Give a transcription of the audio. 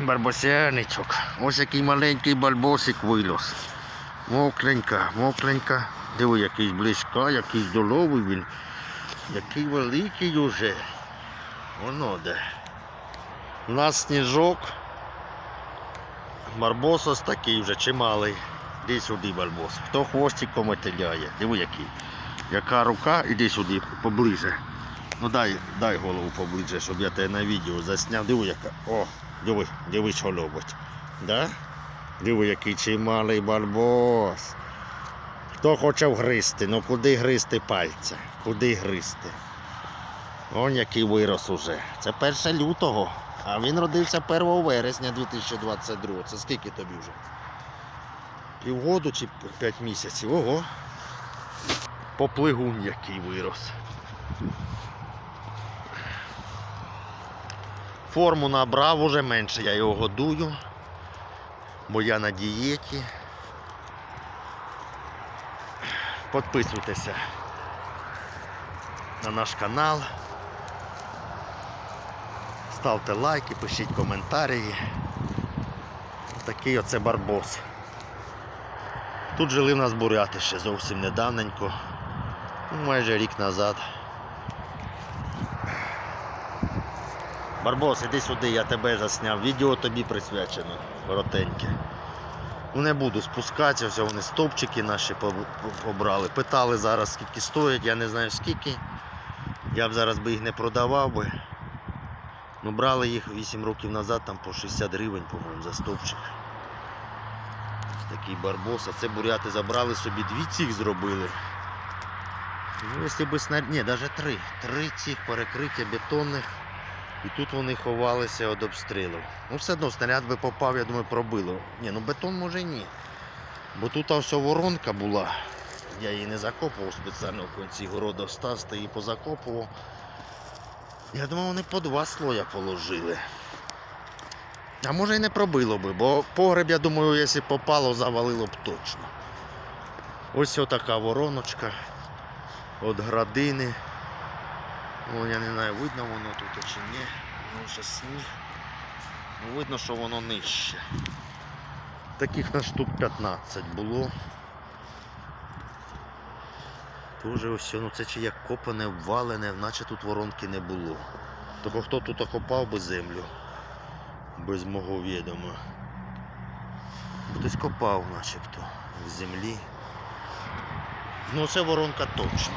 Барбосяничок. Ось який маленький бальбосик виліз. Мокренька, мокренька. Диви, якийсь близька, якийсь здоровий він. Який великий уже. Воно де. У нас сніжок. Барбосос такий вже чималий. Іди сюди, Барбос. Хто хвостиком мотиляє. Диви який. Яка рука, іди сюди поближе. Ну дай, дай голову поближе, щоб я тебе на відео засняв. Диви яка. О, диви, диви, що робить. Да? Диви, який чималий барбос. Хто хоче вгризти, ну куди гризти пальця? Куди гризти? Он який вирос уже. Це 1 лютого, а він родився 1 вересня 2022. Це скільки тобі вже? Півгоду чи 5 місяців? Ого. Поплигун який вирос. Форму набрав уже менше, я його годую, бо я на дієті. Підписуйтеся на наш канал. Ставте лайки, пишіть коментарі. Такий оце барбос. Тут жили в нас буряти ще зовсім недавненько, майже рік назад. Барбос, іди сюди, я тебе засняв. Відео тобі присвячено, коротеньке. Ну не буду спускатися, все, вони стовпчики наші поб- побрали. Питали зараз, скільки стоять, я не знаю скільки. Я б зараз би їх не продавав би. Ну брали їх 8 років назад там по 60 гривень, по-моєму, за стовпчик. Ось такий барбос, а це буряти забрали собі дві цих зробили. Ну, якщо би снаряд... Ні, навіть три. Три цих перекриття бетонних. І тут вони ховалися від обстрілу. Ну все одно снаряд би попав, я думаю, пробило. Ні, ну бетон може ні. Бо тут ось воронка була. Я її не закопував спеціально в кінці города встав, її позакопував. Я думав, вони по два слоя положили. А може і не пробило би, бо погреб, я думаю, якщо попало, завалило б точно. Ось така вороночка від градини. Ну, я не знаю, видно воно тут чи ні. Ну, ще сніг. Ну, видно, що воно нижче. Таких на штук 15 було. Тоже ось, ну це чи як копане, обвалене, наче тут воронки не було. Тобто хто тут окопав би землю? Без мого відома. Хтось копав начебто в землі. Ну це воронка точно.